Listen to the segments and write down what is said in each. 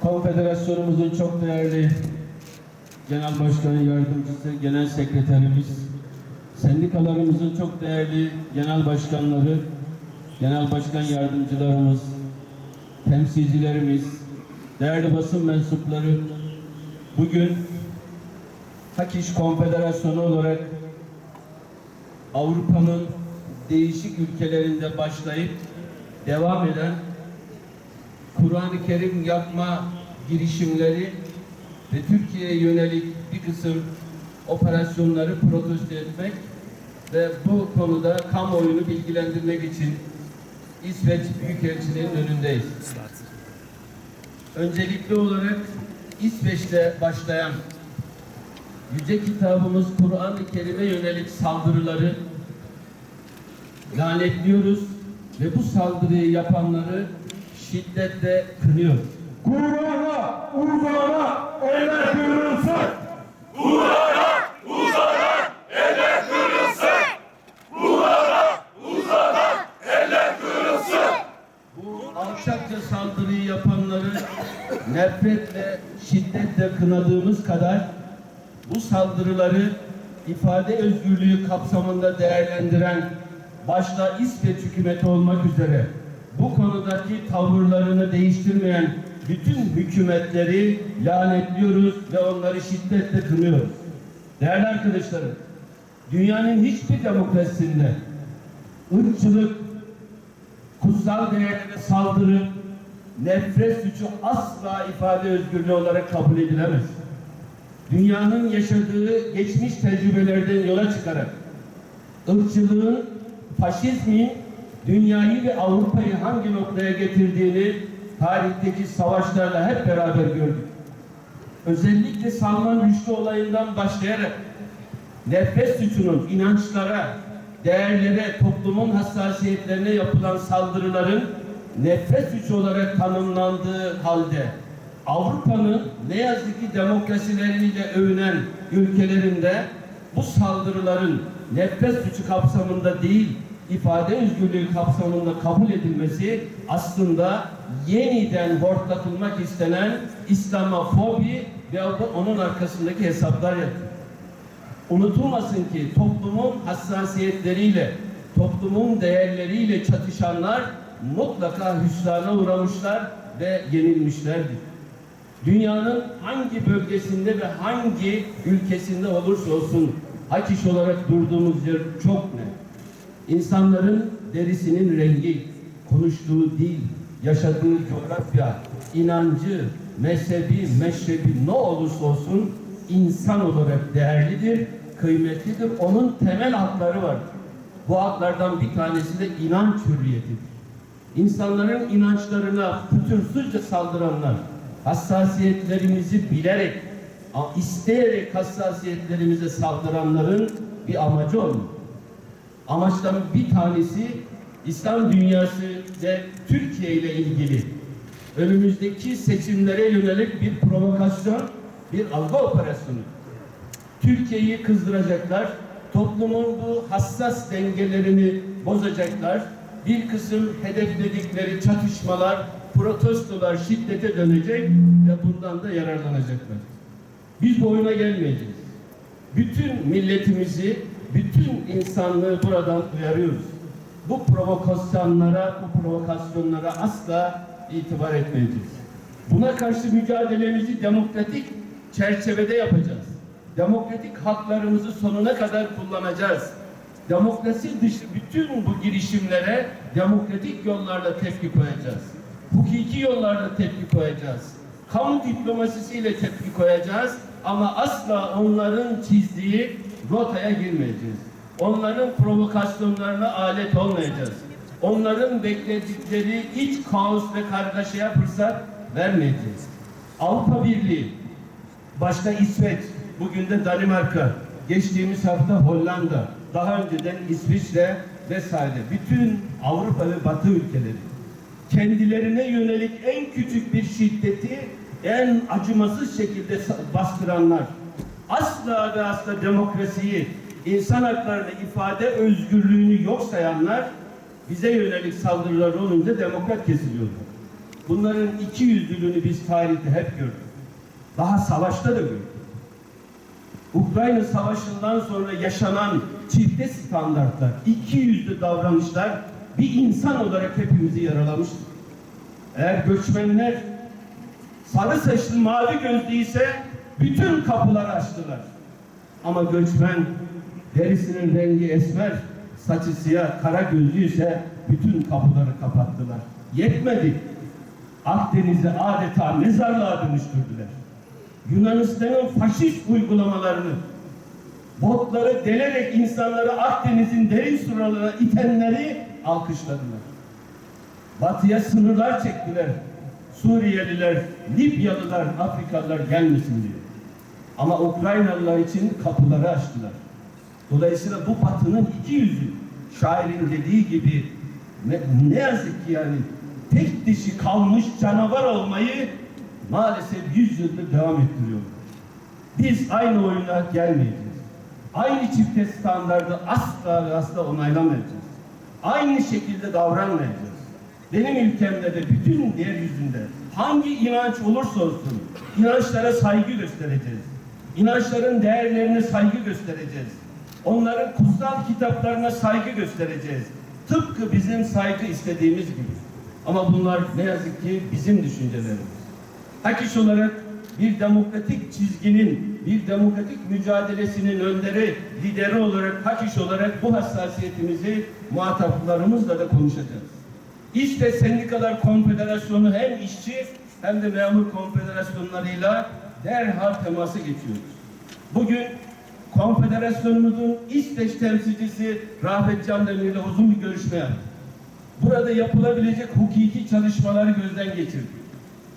Konfederasyonumuzun çok değerli Genel Başkanı Yardımcısı, Genel Sekreterimiz, sendikalarımızın çok değerli genel başkanları, genel başkan yardımcılarımız, temsilcilerimiz, değerli basın mensupları, bugün Hakiş Konfederasyonu olarak Avrupa'nın değişik ülkelerinde başlayıp devam eden Kur'an-ı Kerim yakma girişimleri ve Türkiye'ye yönelik bir kısım operasyonları protesto etmek ve bu konuda kamuoyunu bilgilendirmek için İsveç Büyükelçiliği'nin önündeyiz. Öncelikli olarak İsveç'te başlayan Yüce kitabımız Kur'an-ı Kerim'e yönelik saldırıları lanetliyoruz ve bu saldırıyı yapanları şiddetle kınıyoruz. Kur'an'a uzana eller kırılsın. Bu alçakça saldırıyı yapanları nefretle, şiddetle kınadığımız kadar bu saldırıları ifade özgürlüğü kapsamında değerlendiren başta İsveç hükümeti olmak üzere bu konudaki tavırlarını değiştirmeyen bütün hükümetleri lanetliyoruz ve onları şiddetle kınıyoruz. Değerli arkadaşlarım, dünyanın hiçbir demokrasisinde ırkçılık, kutsal değerlere saldırı, nefret suçu asla ifade özgürlüğü olarak kabul edilemez. Dünyanın yaşadığı geçmiş tecrübelerden yola çıkarak ırkçılığın, faşizmin dünyayı ve Avrupa'yı hangi noktaya getirdiğini tarihteki savaşlarla hep beraber gördük. Özellikle Salman Rushdie olayından başlayarak nefret suçunun inançlara, değerlere, toplumun hassasiyetlerine yapılan saldırıların nefret suçu olarak tanımlandığı halde Avrupa'nın ne yazık ki demokrasileriyle övünen ülkelerinde bu saldırıların nefret suçu kapsamında değil, ifade özgürlüğü kapsamında kabul edilmesi aslında yeniden hortlatılmak istenen İslamofobi ve onun arkasındaki hesaplar yatıyor. Unutulmasın ki toplumun hassasiyetleriyle, toplumun değerleriyle çatışanlar mutlaka hüsrana uğramışlar ve yenilmişlerdir. Dünyanın hangi bölgesinde ve hangi ülkesinde olursa olsun hak iş olarak durduğumuz yer çok net. İnsanların derisinin rengi, konuştuğu dil, yaşadığı coğrafya, inancı, mezhebi, meşrebi ne olursa olsun insan olarak değerlidir, kıymetlidir. Onun temel hakları vardır. Bu haklardan bir tanesi de inanç hürriyetidir. İnsanların inançlarına fütursuzca saldıranlar, hassasiyetlerimizi bilerek, isteyerek hassasiyetlerimize saldıranların bir amacı olmalı. Amaçların bir tanesi İslam dünyası ve Türkiye ile ilgili önümüzdeki seçimlere yönelik bir provokasyon, bir algı operasyonu. Türkiye'yi kızdıracaklar, toplumun bu hassas dengelerini bozacaklar, bir kısım hedefledikleri çatışmalar, protestolar şiddete dönecek ve bundan da yararlanacaklar. Biz bu oyuna gelmeyeceğiz. Bütün milletimizi, bütün insanlığı buradan uyarıyoruz. Bu provokasyonlara, bu provokasyonlara asla itibar etmeyeceğiz. Buna karşı mücadelemizi demokratik çerçevede yapacağız. Demokratik haklarımızı sonuna kadar kullanacağız. Demokrasi dışı bütün bu girişimlere demokratik yollarla tepki koyacağız. Hukuki yollarla tepki koyacağız. Kamu diplomasisiyle tepki koyacağız ama asla onların çizdiği rotaya girmeyeceğiz. Onların provokasyonlarına alet olmayacağız. Onların bekledikleri iç kaos ve kargaşaya fırsat vermeyeceğiz. Avrupa Birliği, başta İsveç, bugün de Danimarka, geçtiğimiz hafta Hollanda, daha önceden İsviçre vesaire bütün Avrupa ve Batı ülkeleri kendilerine yönelik en küçük bir şiddeti en acımasız şekilde bastıranlar asla ve asla demokrasiyi, insan haklarını ifade özgürlüğünü yok sayanlar bize yönelik saldırılar olunca demokrat kesiliyorlar. Bunların iki yüzlülüğünü biz tarihte hep gördük. Daha savaşta da gördük. Ukrayna Savaşı'ndan sonra yaşanan çifte standartlar, iki yüzlü davranışlar bir insan olarak hepimizi yaralamıştır. Eğer göçmenler sarı saçlı mavi gözlü ise bütün kapıları açtılar. Ama göçmen derisinin rengi esmer, saçı siyah, kara gözlü ise bütün kapıları kapattılar. Yetmedi. Akdeniz'i adeta mezarlığa dönüştürdüler. Yunanistan'ın faşist uygulamalarını, botları delerek insanları Akdeniz'in derin sularına itenleri alkışladılar. Batıya sınırlar çektiler. Suriyeliler, Libyalılar, Afrikalılar gelmesin diye. Ama Ukraynalılar için kapıları açtılar. Dolayısıyla bu batının iki yüzü. Şairin dediği gibi ne, ne yazık ki yani tek dişi kalmış canavar olmayı maalesef yüz yıldır devam ettiriyor. Biz aynı oyuna gelmeyeceğiz. Aynı çifte standardı asla ve asla onaylamayacağız. Aynı şekilde davranmayacağız. Benim ülkemde de bütün yeryüzünde hangi inanç olursa olsun inançlara saygı göstereceğiz. İnançların değerlerine saygı göstereceğiz. Onların kutsal kitaplarına saygı göstereceğiz. Tıpkı bizim saygı istediğimiz gibi. Ama bunlar ne yazık ki bizim düşüncelerimiz. Hakiş olarak bir demokratik çizginin, bir demokratik mücadelesinin önderi, lideri olarak, Hakiş olarak bu hassasiyetimizi muhataplarımızla da konuşacağız. İşte Sendikalar Konfederasyonu hem işçi hem de memur konfederasyonlarıyla derhal temasa geçiyoruz. Bugün konfederasyonumuzun İsveç temsilcisi Rafet Candemir'le ile uzun bir görüşme yaptık. Burada yapılabilecek hukuki çalışmaları gözden geçirdik.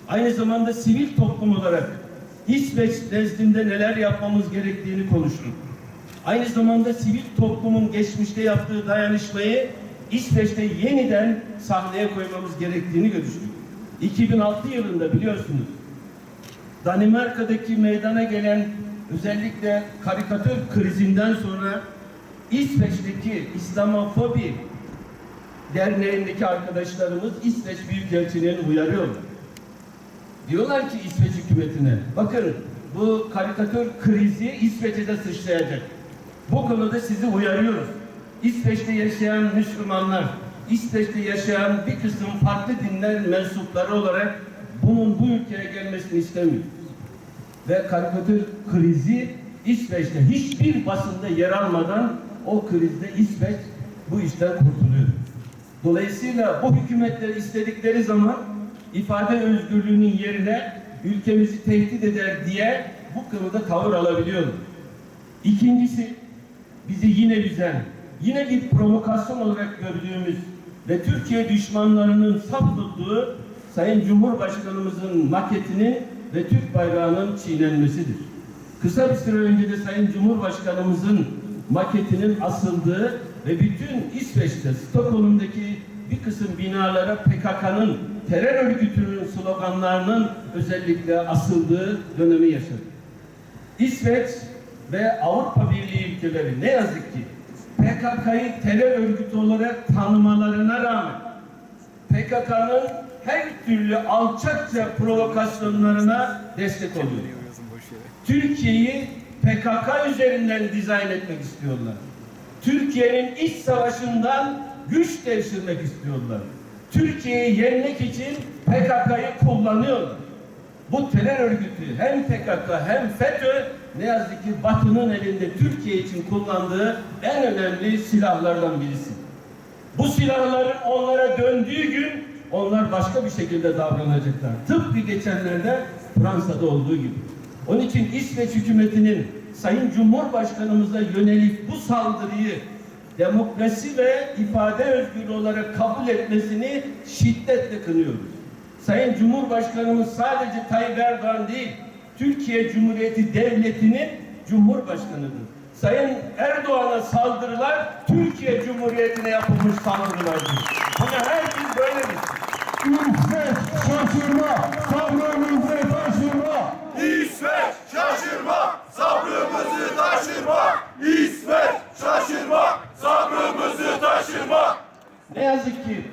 Aynı zamanda sivil toplum olarak İsveç nezdinde neler yapmamız gerektiğini konuştuk. Aynı zamanda sivil toplumun geçmişte yaptığı dayanışmayı İsveç'te yeniden sahneye koymamız gerektiğini görüştük. 2006 yılında biliyorsunuz Danimarka'daki meydana gelen özellikle karikatür krizinden sonra İsveç'teki İslamofobi derneğindeki arkadaşlarımız İsveç Büyükelçiliğini uyarıyorlar. Diyorlar ki İsveç hükümetine, bakın bu karikatür krizi İsveç'e de sıçrayacak. Bu konuda sizi uyarıyoruz. İsveç'te yaşayan Müslümanlar, İsveç'te yaşayan bir kısım farklı dinler mensupları olarak bunun bu ülkeye gelmesini istemiyoruz. Ve karikatür krizi İsveç'te hiçbir basında yer almadan o krizde İsveç bu işten kurtuluyor. Dolayısıyla bu hükümetler istedikleri zaman ifade özgürlüğünün yerine ülkemizi tehdit eder diye bu konuda tavır alabiliyorlar. İkincisi bizi yine üzen, yine bir provokasyon olarak gördüğümüz ve Türkiye düşmanlarının saf tuttuğu Sayın Cumhurbaşkanımızın maketinin ve Türk bayrağının çiğnenmesidir. Kısa bir süre önce de Sayın Cumhurbaşkanımızın maketinin asıldığı ve bütün İsveç'te Stockholm'daki bir kısım binalara PKK'nın terör örgütünün sloganlarının özellikle asıldığı dönemi yaşadık. İsveç ve Avrupa Birliği ülkeleri ne yazık ki PKK'yı terör örgütü olarak tanımalarına rağmen PKK'nın her türlü alçakça provokasyonlarına destek oluyor. Türkiye'yi PKK üzerinden dizayn etmek istiyorlar. Türkiye'nin iç savaşından güç devşirmek istiyorlar. Türkiye'yi yenmek için PKK'yı kullanıyorlar. Bu terör örgütü hem PKK hem FETÖ ne yazık ki Batı'nın elinde Türkiye için kullandığı en önemli silahlardan birisi. Bu silahların onlara döndüğü gün onlar başka bir şekilde davranacaklar. Tıpkı geçenlerde Fransa'da olduğu gibi. Onun için İsveç hükümetinin Sayın Cumhurbaşkanımıza yönelik bu saldırıyı demokrasi ve ifade özgürlüğü olarak kabul etmesini şiddetle kınıyoruz. Sayın Cumhurbaşkanımız sadece Tayyip Erdoğan değil, Türkiye Cumhuriyeti Devleti'nin Cumhurbaşkanıdır. Sayın Erdoğan'a saldırılar Türkiye Cumhuriyeti'ne yapılmış saldırılardır. Bunu herkes böyle bilsin. İsveç şaşırma, sabrımızı taşırma. İsveç şaşırma, sabrımızı taşırma. İsveç şaşırma, sabrımızı taşırma. Ne yazık ki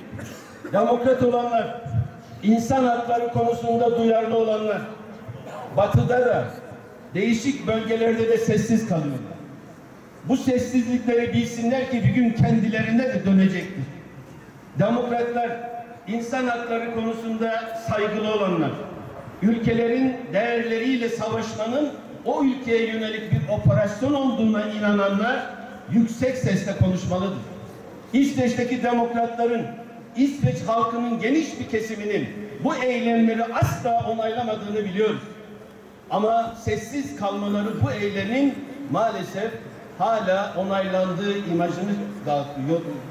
demokrat olanlar, insan hakları konusunda duyarlı olanlar, batıda da değişik bölgelerde de sessiz kalıyorlar. Bu sessizlikleri bilsinler ki bir gün kendilerine de dönecektir. Demokratlar, insan hakları konusunda saygılı olanlar, ülkelerin değerleriyle savaşmanın o ülkeye yönelik bir operasyon olduğuna inananlar yüksek sesle konuşmalıdır. İsveç'teki demokratların, İsveç halkının geniş bir kesiminin bu eylemleri asla onaylamadığını biliyoruz. Ama sessiz kalmaları bu eylemin maalesef hala onaylandığı imajını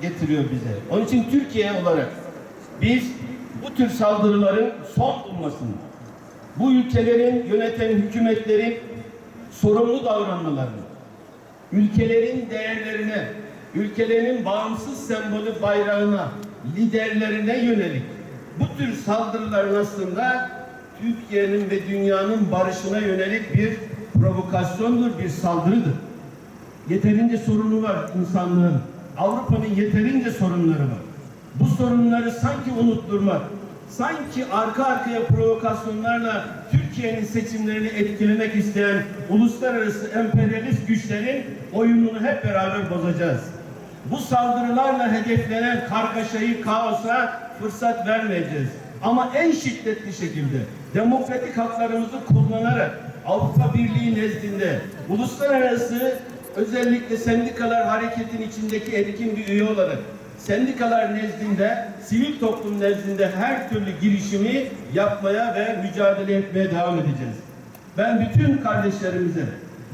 getiriyor bize. Onun için Türkiye olarak biz bu tür saldırıların son bulmasını, bu ülkelerin yöneten hükümetlerin sorumlu davranmalarını, ülkelerin değerlerine, ülkelerin bağımsız sembolü bayrağına, liderlerine yönelik bu tür saldırıların aslında Türkiye'nin ve dünyanın barışına yönelik bir provokasyondur, bir saldırıdır. Yeterince sorunu var insanlığın. Avrupa'nın yeterince sorunları var. Bu sorunları sanki unutturmak, sanki arka arkaya provokasyonlarla Türkiye'nin seçimlerini etkilemek isteyen uluslararası emperyalist güçlerin oyununu hep beraber bozacağız. Bu saldırılarla hedeflenen kargaşayı, kaosa fırsat vermeyeceğiz. Ama en şiddetli şekilde demokratik haklarımızı kullanarak Avrupa Birliği nezdinde uluslararası özellikle sendikalar hareketin içindeki etkin bir üye olarak sendikalar nezdinde, sivil toplum nezdinde her türlü girişimi yapmaya ve mücadele etmeye devam edeceğiz. Ben bütün kardeşlerimize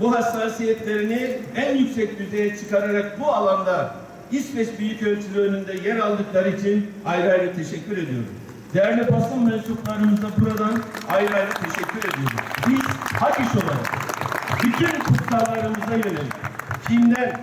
bu hassasiyetlerini en yüksek düzeye çıkararak bu alanda İsveç Büyükelçiliği önünde yer aldıkları için ayrı ayrı teşekkür ediyorum. Değerli basın mensuplarımıza buradan ayrı ayrı teşekkür ediyorum. Biz hak iş olarak bütün kutsallarımıza yönelik kimden,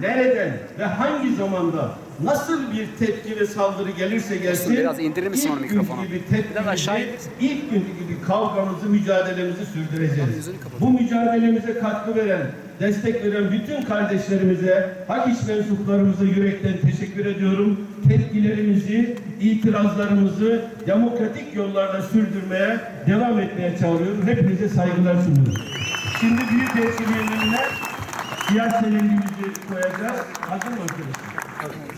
nereden ve hangi zamanda nasıl bir tepki ve saldırı gelirse gelsin biraz indirir misin onu günkü gibi Biraz tepkimizi, aşağı indir. ilk günkü gibi kavgamızı, mücadelemizi sürdüreceğiz. Bu mücadelemize katkı veren, destek veren bütün kardeşlerimize, hak iş mensuplarımıza yürekten teşekkür ediyorum. Tepkilerimizi, itirazlarımızı demokratik yollarla sürdürmeye, devam etmeye çağırıyorum. Hepinize saygılar sunuyorum. Şimdi büyük önüne siyah senelimizi koyacağız. Hazır mı arkadaşlar?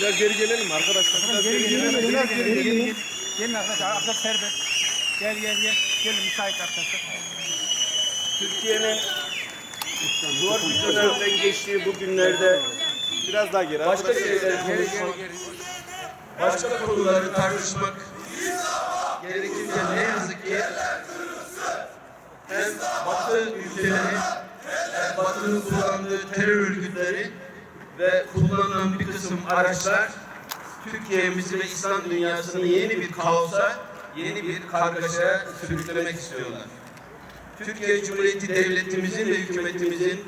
Biraz geri gelelim arkadaşlar. Biraz geri gelelim. Biraz geri gelelim. Gelin arkadaşlar, arkadaşlar serbest. Gel gel gel. Gelin müsait arkadaşlar. Türkiye'nin zor bir dönemden geçtiği bu günlerde Biraz daha geri. başka şeyler konuşmak, başka konuları tartışmak gerekirken ne yazık ki hem Batı ülkeleri Batı'nın kullandığı terör örgütleri ve kullanılan bir kısım araçlar Türkiye'mizi ve İslam dünyasını yeni bir kaosa, yeni bir kargaşaya sürüklemek istiyorlar. Türkiye Cumhuriyeti Devletimizin ve hükümetimizin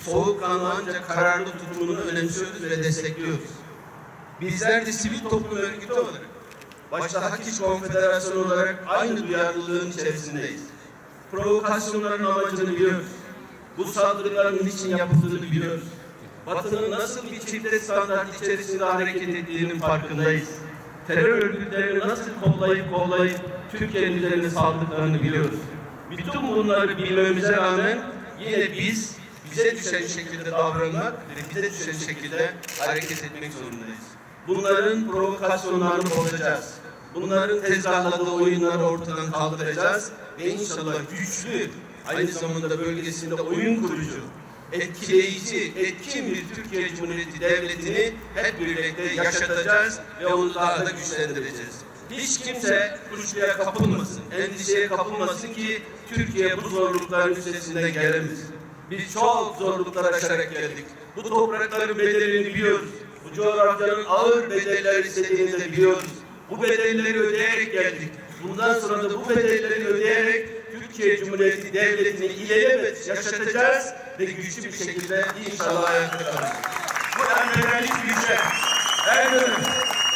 soğukkanlı ancak kararlı tutumunu önemsiyoruz ve destekliyoruz. Bizler de sivil toplum örgütü olarak, başta Hak İş Konfederasyonu olarak aynı duyarlılığın içerisindeyiz. Provokasyonların amacını biliyoruz. Bu saldırıların niçin yapıldığını biliyoruz. Batı'nın nasıl bir çifte standart içerisinde hareket ettiğinin farkındayız. Terör örgütlerini nasıl kollayıp kollayıp Türkiye'nin üzerine saldıklarını biliyoruz. Bütün bunları bilmemize rağmen yine biz bize düşen şekilde davranmak ve bize düşen şekilde hareket etmek zorundayız. Bunların provokasyonlarını bozacağız. Bunların tezgahladığı oyunları ortadan kaldıracağız ve inşallah güçlü, aynı zamanda bölgesinde oyun kurucu, etkileyici, etkin bir Türkiye Cumhuriyeti Devleti'ni hep birlikte yaşatacağız ve onu daha da güçlendireceğiz. Hiç kimse kuşkuya kapılmasın, endişeye kapılmasın ki Türkiye bu zorlukların üstesinden gelemez. Biz çok zorluklar aşarak geldik. Bu toprakların bedelini biliyoruz. Bu coğrafyanın ağır bedeller istediğini de biliyoruz. Bu bedelleri ödeyerek geldik. Bundan sonra da bu bedelleri ödeyerek Türkiye Cumhuriyeti Devleti'ni ilelebet yaşatacağız ve güçlü bir şekilde inşallah ayakta kalacağız. Bu emperyalist her dönem,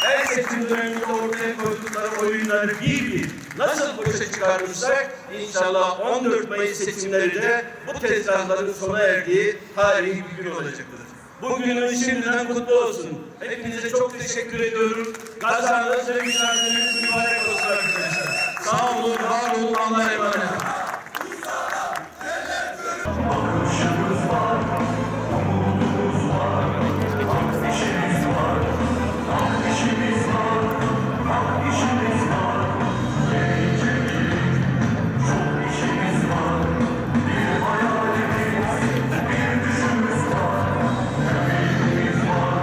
her seçim döneminde ortaya koydukları oyunları bir bir nasıl boşa çıkarmışsak inşallah 14 Mayıs seçimleri de bu tezgahların sona erdiği tarihi bir gün olacaktır. Bugünün şimdiden kutlu olsun. Hepinize çok teşekkür ediyorum. Gazanız ve mücadeleniz mübarek olsun arkadaşlar. Sağ olun, var olun, Allah'a emanet olun.